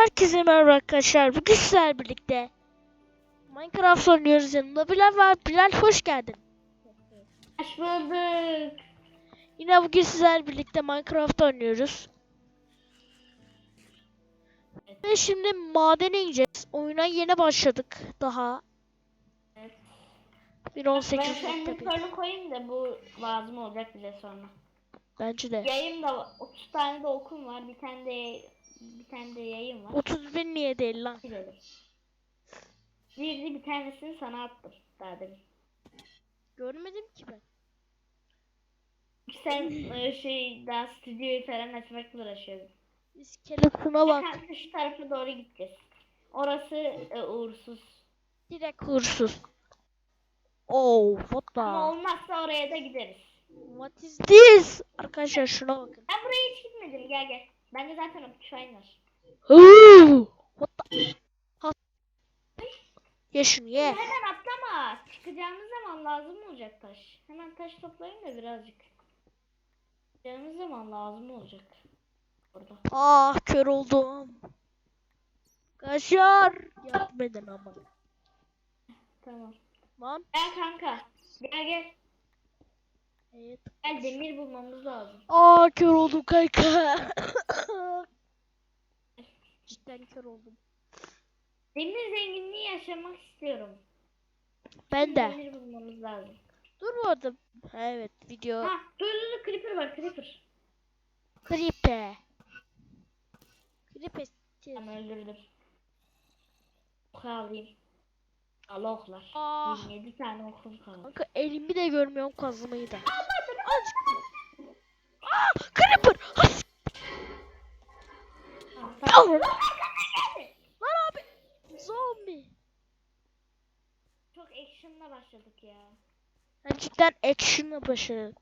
Herkese merhaba arkadaşlar. Bugün sizlerle birlikte Minecraft oynuyoruz. Yanımda Bilal var. Bilal hoş geldin. Hoş bulduk. Yine bugün sizlerle birlikte Minecraft oynuyoruz. Ve şimdi madene ineceğiz. Oyuna yeni başladık daha. Evet. Ben 1.18 senin nokta bir. körünü koyayım da bu lazım olacak bize sonra. Bence de. Yayım da var. 30 tane de okum var. Bir tane de bir tane de yayım var. 31 niye değil lan? Gidelim. Bir, bir tanesini sana attım daha demin. Görmedim ki ben. Sen e, şey daha stüdyoyu falan açmakla uğraşıyordun. İskeletine bak. Kanka şu tarafa doğru gideceğiz. Orası e, uğursuz. Direkt hırsız. Oh, what the? Ama olmazsa oraya da gideriz. What is this? Arkadaşlar şuna bakın. Ben buraya hiç gitmedim. Gel gel. Bende zaten Optifine var. Ooh, what the? Ha. Ye şunu ye. Hemen atlama. Çıkacağımız zaman lazım olacak taş. Hemen taş toplayayım da birazcık. Çıkacağımız zaman lazım olacak. Orada. Ah kör oldum. Kaşar. Yardım edin ama. Tamam. Lan. Gel kanka. Gel gel. Evet. Gel demir bulmamız lazım. Aa kör oldum kanka. Cidden kör oldum. Demir zenginliği yaşamak istiyorum. Ben de. Demir bulmamız lazım. Dur. Ha, Evet video. Ha dur dur dur creeper var creeper. Creeper. Creeper. Ama öldürdüm. Alayım. Al oklar. Ah. 27 tane okum kaldı. Kanka elimi de görmüyorum kazmayı da. Azıcık. Aa Creeper. Has. Lan abi. Zombi. Çok action'la başladık ya. Ben cidden action'la başladık.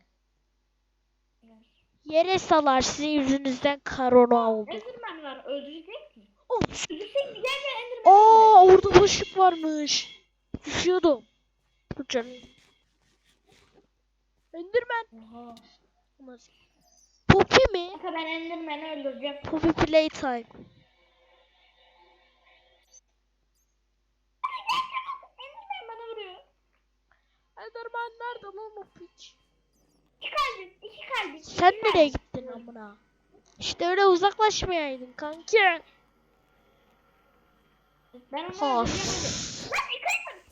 Yere salar sizin yüzünüzden karona oldu. Enderman var öldürecek mi? Oh. Öldürsek gel Enderman. Aa orada boşluk varmış. Düşüyordum. Dur canım. Enderman. Oha. Olmaz. Poppy mi? Kanka ben Enderman'ı öldüreceğim. Poppy Playtime. Enderman bana vuruyor. Enderman nerede lan o piç? İki kalbim. iki kalbim. Sen nereye gittin amına? İşte öyle uzaklaşmayaydın kanki. Ben onu öldüreceğim. Lan yıkayın.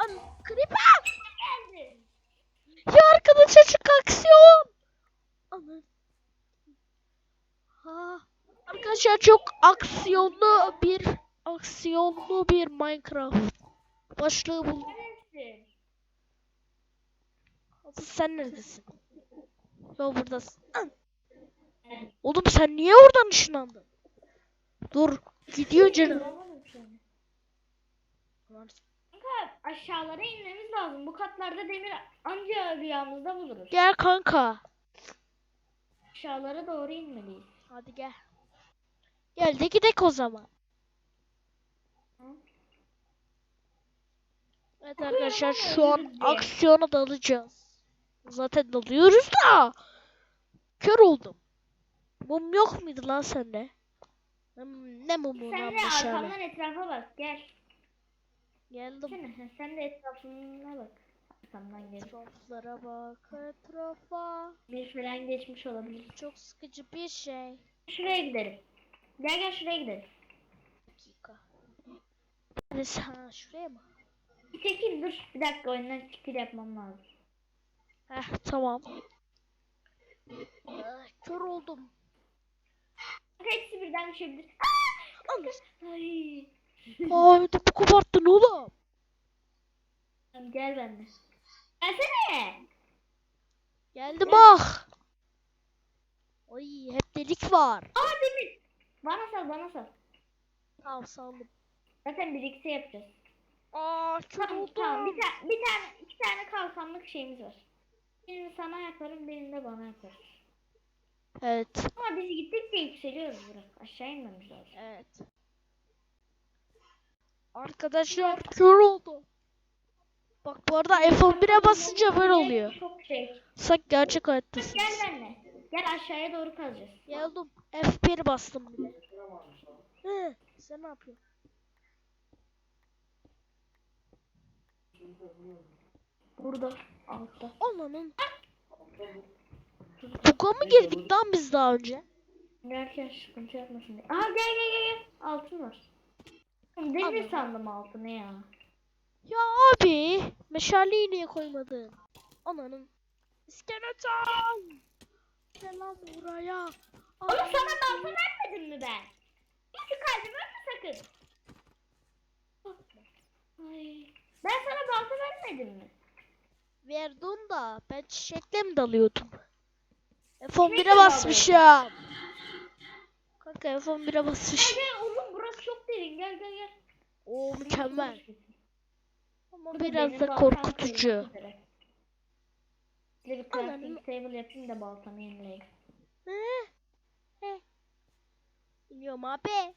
An Creeper. Geldi. Ya arkada çocuk aksiyon. Ana. Ha. Arkadaşlar çok aksiyonlu bir aksiyonlu bir Minecraft. Başlığı bul. Neredesin? Asıl sen neredesin? Yo buradasın. Oğlum sen niye oradan ışınlandın? Dur. Gidiyor canım. Aşağılara inmemiz lazım. Bu katlarda demir anca rüyamızda buluruz. Gel kanka. Aşağılara doğru inmeliyiz. Hadi gel. Gel de gidek o zaman. Hı. Evet arkadaşlar şu an aksiyona dalacağız. Zaten dalıyoruz da. Kör oldum. Mum yok muydu lan sende? Ne mumu Sen de arkamdan etrafa bak gel. Geldim. Sen, sen de etrafına bak. Arkamdan gel. Etraflara bak etrafa. Bir falan geçmiş olabilir. Çok sıkıcı bir şey. Şuraya gidelim. Gel gel şuraya gidelim. dakika. Neresi? Ha şuraya mı? Bir çekil dur. Bir dakika oyundan çıkıl yapmam lazım. Heh tamam. Ah, kör oldum. Hepsi birden düşebilir. Al. Ay. Aa ödümü koparttın oğlum. Tamam, gel benimle. Gelsene. Geldim ah. Ay hep delik var. Aa demir. Bana sal bana sal. Tamam saldım. Zaten birlikte yapacağız. Aa kör Tamam, oldum. tamam. Bir, ta- bir tane iki tane kalkanlık şeyimiz var. Birini sana yaparım, birini de bana yaparım. Evet. Ama biz gittikçe yükseliyoruz Burak. Aşağı inmemiz lazım. Evet. Arkadaşlar kör oldum. Bak bu arada F11'e basınca böyle oluyor. Çok şey. Sanki gerçek Gel hayattasınız. benimle. Gel aşağıya doğru kazacağız. Geldim. F1 bastım bile. He, sen ne yapıyorsun? Burada. Altta. Ananın. Buga mı girdik lan biz daha önce? Derken sıkıntı yapmasın diye. Aha gel gel gel gel. Altın var. Demir sandım altını ya. Ya abi. Meşaleyi niye koymadın? Ananın. İskeleton. Gel lan buraya. Oğlum sana balta vermedim mi ben? Hiç kalbim ölme sakın. Ay. Ben sana balta vermedim mi? Verdun da ben çiçekle mi dalıyordum? Çiçekle F11'e mi basmışım. Kanka F11'e Gel basmış. gel oğlum burası çok derin gel gel gel. O mükemmel. Ama biraz da korkutucu. Bir crafting table yapayım da baltamı? He. İniyorum abi.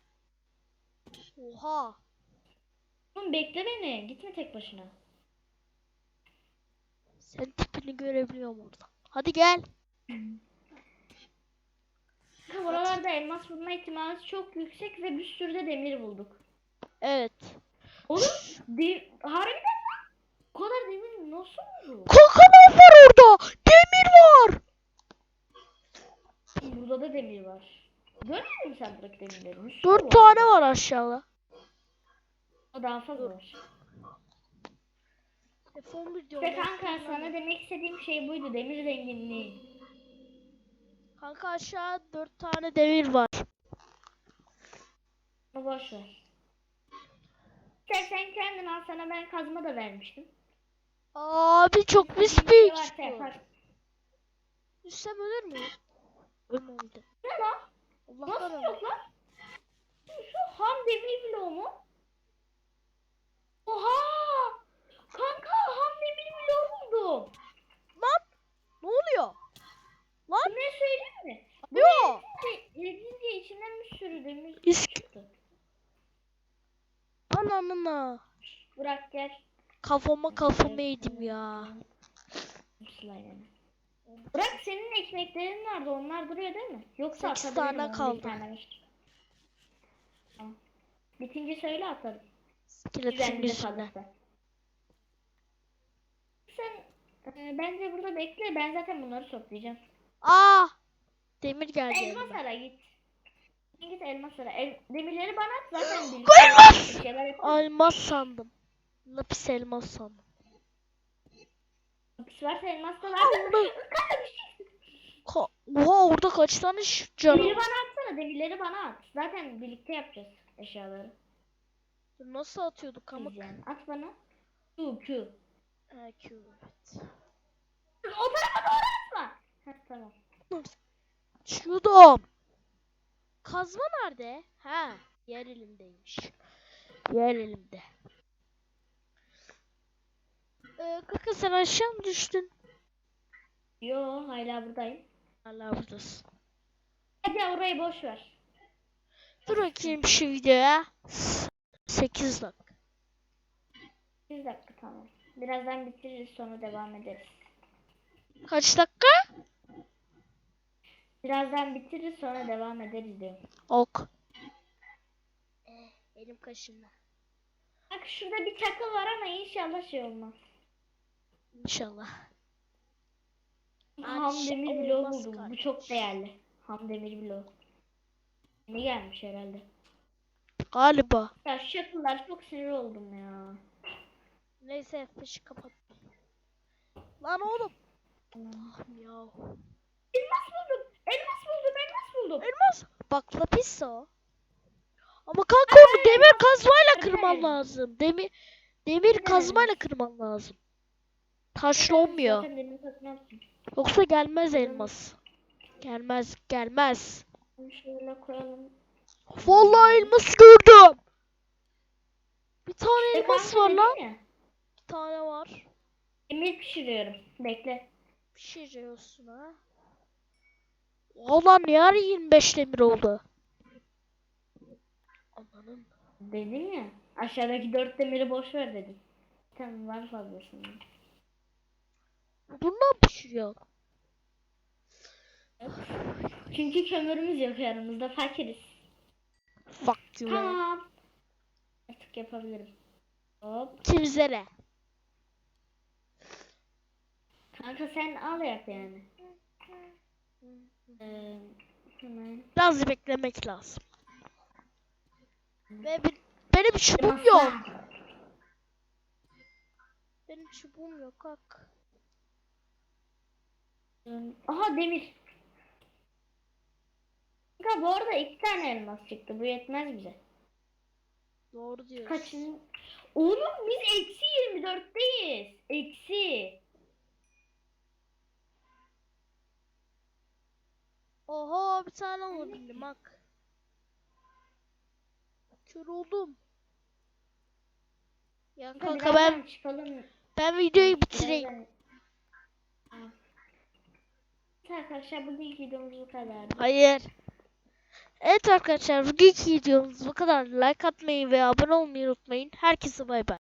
Oha. Oğlum bekle beni. Gitme tek başına. Sen tipini görebiliyorum orada. Hadi gel. Buralarda elmas bulma ihtimali çok yüksek ve bir sürü de demir bulduk. Evet. Oğlum de harbiden lan. Bu kadar demir nasıl oldu? Kanka ne var orada? Demir var. Burada da demir var. Görmüyor musun sen buradaki demirleri? Dört tane var aşağıda. O daha fazla var. F11 diyor. İşte kanka sana demek istediğim şey buydu. Demir zenginliği. Kanka aşağı dört tane demir var. Boş ver. Sen, sen kendin al sana ben kazma da vermiştim. Abi çok pis Bir şey. Düşsem ölür müyüm? Ölmemdi. Ne lan? Allah Nasıl kahretsin. yok lan? Şu ham demir bloğu mu? Oha! Kanka ham demir bloğu buldum. Lan ne oluyor? Bu ne söyleyeyim mi? Bu Yo. Yedince içinden bir sürü demir İsk. çıktı. Ananına. Bırak gel. Kafama kafamı yedim ya. Bırak senin ekmeklerin nerede? Onlar duruyor değil mi? Yoksa Sekiz atabilirim. tane bir kaldı. tane var. Tamam. Bitince söyle atarım. Yüzünden. kalırsa. Sen e, bence burada bekle. Ben zaten bunları toplayacağım. Aa! Demir geldi. Elmas ara git. Git elmas ara. El, demirleri bana at zaten bil. Elmas! Elmas sandım. Lapis elmas sandım. Hapis varsa elmas da var. Şey. Ka Oha orada kaç tane canım. bana atsana. Demirleri bana at. Zaten birlikte yapacağız eşyaları. Nasıl atıyorduk ama? Biz yani. At bana. Q Q. Ha, Q, evet. O tarafa doğru atma. Heh, tamam. Şudum. Kazma nerede? Ha, diğer elimdeymiş. Diğer elimde. Ee, kaka sen aşağı mı düştün? Yo hala buradayım. Hala buradasın. Hadi orayı boş ver. Dur bakayım şu videoya. 8 dakika. Bir dakika tamam. Birazdan bitiririz sonra devam ederiz. Kaç dakika? Birazdan bitiririz sonra devam ederiz diyorum. Ok. Eh, elim kaşındı. Bak şurada bir çakıl var ama inşallah şey olmaz. İnşallah. Ham şey demir bloğu olmaz buldum. Bu kardeş. çok değerli. Ham demir bloğu. Ne gelmiş herhalde. Galiba. Ya şu çakıllar çok sinir oldum ya. Neyse F5'i kapat. Lan oğlum. Allah'ım ya. Buldum. Elmas buldum. Elmas. Bak lapis o. Ama kanka onu demir kazmayla kırman lazım. Demir demir kazmayla kırman lazım. Taşlı olmuyor. Yoksa gelmez elmas. Gelmez gelmez. Şöyle koyalım. Vallahi elmas gördüm. Bir tane E, elmas var dedim lan. ya, Bir tane var. Demir pişiriyorum. Bekle. Pişiriyorsun ha. Ulan ne ara 25 demir oldu? Amanın. Dedim ya. Aşağıdaki dört demiri boş ver dedim. Tamam var fazlasını. Bundan pişiriyor. Çünkü kömürümüz yok yanımızda fakiriz. Fuck you. Tamam. Artık yapabilirim. Hop. Kimsele. Kanka sen al yap yani. Ee, hemen. Biraz beklemek lazım. Ve bir, benim çubuğum yok. Benim çubuğum yok kak. Aha demir. Kanka bu arada iki tane elmas çıktı. Bu yetmez bize. Doğru diyorsun. Kaçın? Oğlum biz eksi 24'teyiz. Eksi. Oho bir tane alabildim bak. Kör oldum. Ya Kanka ben ben videoyu bitireyim. Evet Arkadaşlar bugünkü videomuz bu kadar. Hayır. Evet arkadaşlar bugünkü videomuz bu kadar. Like atmayı ve abone olmayı unutmayın. Herkese bay bay.